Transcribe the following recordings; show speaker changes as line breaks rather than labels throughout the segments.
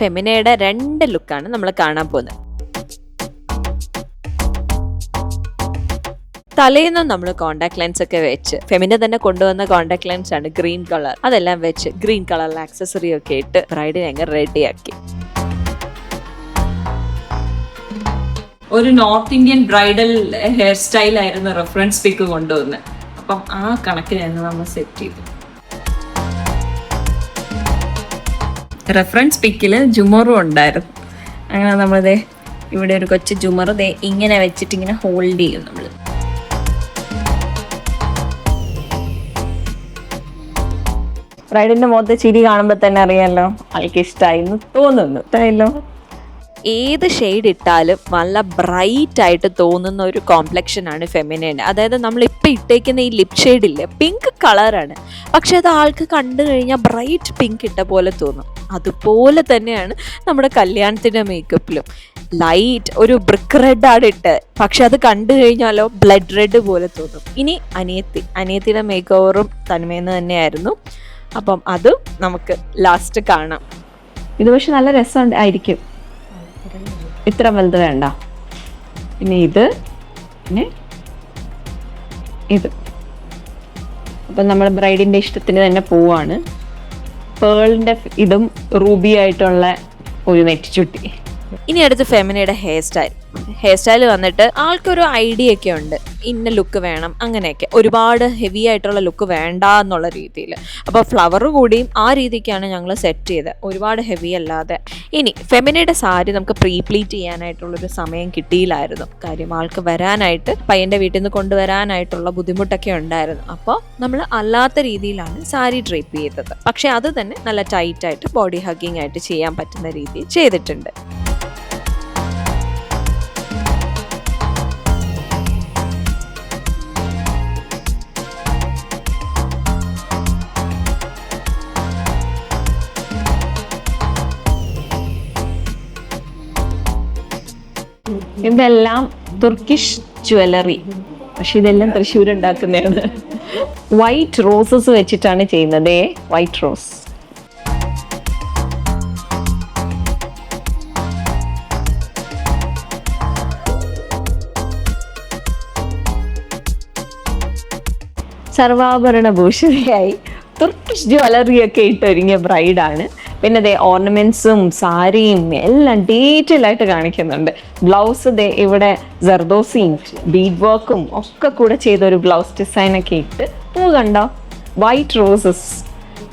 ഫെമിനയുടെ രണ്ട് ലുക്കാണ് നമ്മൾ കാണാൻ പോകുന്നത്. തലേന്നും നമ്മൾ കോണ്ടാക്ട് ലെൻസ് ഒക്കെ വെച്ച് ഫെമിന തന്നെ കൊണ്ടുവന്ന കോണ്ടാക്ട് ലെൻസ് ആണ് ഗ്രീൻ കളർ അതെല്ലാം വെച്ച് ഗ്രീൻ കളറിലെ ആക്സസറി ഒക്കെ ഇട്ട് ബ്രൈഡിനെ അങ്ങ് റെഡിയാക്കി
ഒരു north Indian bridal hair style ആയിരുന്നു റെഫറൻസ് പിക്ക് കൊണ്ടുവന്ന്. അപ്പം ആ കണക്കിനായിരുന്നു നമ്മൾ സെറ്റ് ചെയ്തു റെഫറൻസ് പിക്കിൽ ജുമറും ഉണ്ടായിരുന്നു. അങ്ങനെ നമ്മളിത് ഇവിടെ ഒരു കൊച്ചു ജുമർ ദേ ഇങ്ങനെ വെച്ചിട്ട് ഇങ്ങനെ ഹോൾഡ് ചെയ്യും നമ്മൾ ബ്രൈഡിന്റെ മുഖത്ത് ചിരി കാണുമ്പോൾ തന്നെ അറിയാലോ ആൾക്ക് ഇഷ്ടമായി എന്ന് തോന്നുന്നു. ഇഷ്ടമായല്ലോ
ഏത് ഷെയ്ഡ് ഇട്ടാലും നല്ല ബ്രൈറ്റ് ആയിട്ട് തോന്നുന്ന ഒരു കോംപ്ലക്ഷനാണ് ഫെമിനൈൻ. അതായത് നമ്മൾ ഇപ്പം ഇട്ടേക്കുന്ന ഈ ലിപ് ഷെയ്ഡ് ഇല്ല പിങ്ക് കളറാണ്. പക്ഷെ അത് ആൾക്ക് കണ്ടു കഴിഞ്ഞാൽ ബ്രൈറ്റ് പിങ്ക് ഇട്ട പോലെ തോന്നും. അതുപോലെ തന്നെയാണ് നമ്മുടെ കല്യാണത്തിന്റെ മേക്കപ്പിലും. ലൈറ്റ് ഒരു ബ്രിക്ക് റെഡാണ് ഇട്ട് പക്ഷെ അത് കണ്ടു കഴിഞ്ഞാലോ ബ്ലഡ് റെഡ് പോലെ തോന്നും. ഇനി അനിയത്തി അനിയത്തിയുടെ മേക്ക് ഓവറും തന്മയെന്ന് തന്നെയായിരുന്നു. അപ്പം അതും നമുക്ക് ലാസ്റ്റ് കാണാം.
ഇത് പക്ഷെ നല്ല രസം ആയിരിക്കും. ഇത്ര വലുത് വേണ്ട. പിന്നെ ഇത് പിന്നെ ഇത്. അപ്പം നമ്മൾ ബ്രൈഡിന്റെ ഇഷ്ടത്തിന് തന്നെ പോവാണ്. പേളിന്റെ ഇതും റൂബി ആയിട്ടുള്ള ഒരു നെറ്റിച്ചുട്ടി.
ഇനി അടുത്ത് ഫെമിനയുടെ ഹെയർ സ്റ്റൈൽ. ഹെയർ സ്റ്റൈൽ വന്നിട്ട് ആൾക്കൊരു ഐഡിയ ഒക്കെ ഉണ്ട്. ഇന്ന ലുക്ക് വേണം അങ്ങനെയൊക്കെ. ഒരുപാട് ഹെവി ആയിട്ടുള്ള ലുക്ക് വേണ്ട എന്നുള്ള രീതിയിൽ. അപ്പോൾ ഫ്ലവർ കൂടിയും ആ രീതിക്കാണ് ഞങ്ങൾ സെറ്റ് ചെയ്തത്. ഒരുപാട് ഹെവി അല്ലാതെ. ഇനി ഫെമിനയുടെ സാരി നമുക്ക് പ്രീപ്ലീറ്റ് ചെയ്യാനായിട്ടുള്ളൊരു സമയം കിട്ടിയില്ലായിരുന്നു. കാര്യം ആൾക്ക് വരാനായിട്ട് പയ്യന്റെ വീട്ടിൽ നിന്ന് കൊണ്ടുവരാനായിട്ടുള്ള ബുദ്ധിമുട്ടൊക്കെ ഉണ്ടായിരുന്നു. അപ്പോൾ നമ്മൾ അല്ലാത്ത രീതിയിലാണ് സാരി ഡ്രേപ്പ് ചെയ്തത്. പക്ഷേ അത് തന്നെ നല്ല ടൈറ്റായിട്ട് ബോഡി ഹഗ്ഗിങ് ആയിട്ട് ചെയ്യാൻ പറ്റുന്ന രീതിയിൽ ചെയ്തിട്ടുണ്ട്.
ഇതെല്ലാം തുർക്കിഷ് ജ്വല്ലറി പക്ഷെ ഇതെല്ലാം തൃശ്ശൂർ ഉണ്ടാക്കുന്നതാണ് വൈറ്റ് റോസസ് വെച്ചിട്ടാണ് ചെയ്യുന്നത്. വൈറ്റ് റോസ് സർവാഭരണ ഭൂഷണിയായി തുർക്കിഷ് ജ്വല്ലറിയൊക്കെ ഇട്ടൊരുങ്ങിയ ബ്രൈഡാണ് പിന്നെ ദേ ഓർണമെന്റ്സും സാരിയും എല്ലാം ഡീറ്റെയിൽ ആയിട്ട് കാണിക്കുന്നുണ്ട്. ബ്ലൗസ് ദേ ഇവിടെ ജർദോസിയും ബീഡ് വർക്കും ഒക്കെ കൂടെ ചെയ്ത ഒരു ബ്ലൗസ് ഡിസൈൻ ഒക്കെ ഇട്ട് പൂ കണ്ടോ? വൈറ്റ് റോസസ്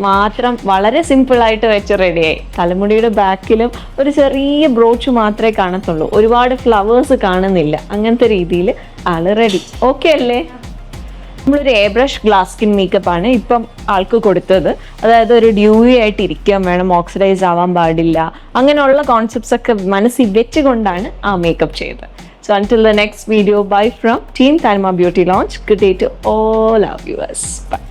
മാത്രം വളരെ സിമ്പിൾ ആയിട്ട് വെച്ച് റെഡിയായി തലമുടിയുടെ ബാക്കിലും ഒരു ചെറിയ ബ്രോച്ച് മാത്രമേ കാണത്തുള്ളൂ. ഒരുപാട് ഫ്ലവേഴ്സ് കാണുന്നില്ല. അങ്ങനത്തെ രീതിയിൽ ആൾ റെഡി ഓക്കെ അല്ലേ? നമ്മളൊരു air brush glass skin makeup ആണ് ഇപ്പം ആൾക്ക് കൊടുത്തത്. അതായത് ഒരു ഡ്യൂയി ആയിട്ട് ഇരിക്കാൻ വേണം ഓക്സിഡൈസ് ആവാൻ പാടില്ല. അങ്ങനെയുള്ള കോൺസെപ്റ്റ്സ് ഒക്കെ മനസ്സിൽ വെച്ചുകൊണ്ടാണ് ആ മേക്കപ്പ് ചെയ്തത്. So until the next video bye from team Thalma beauty lounge good day to all our viewers bye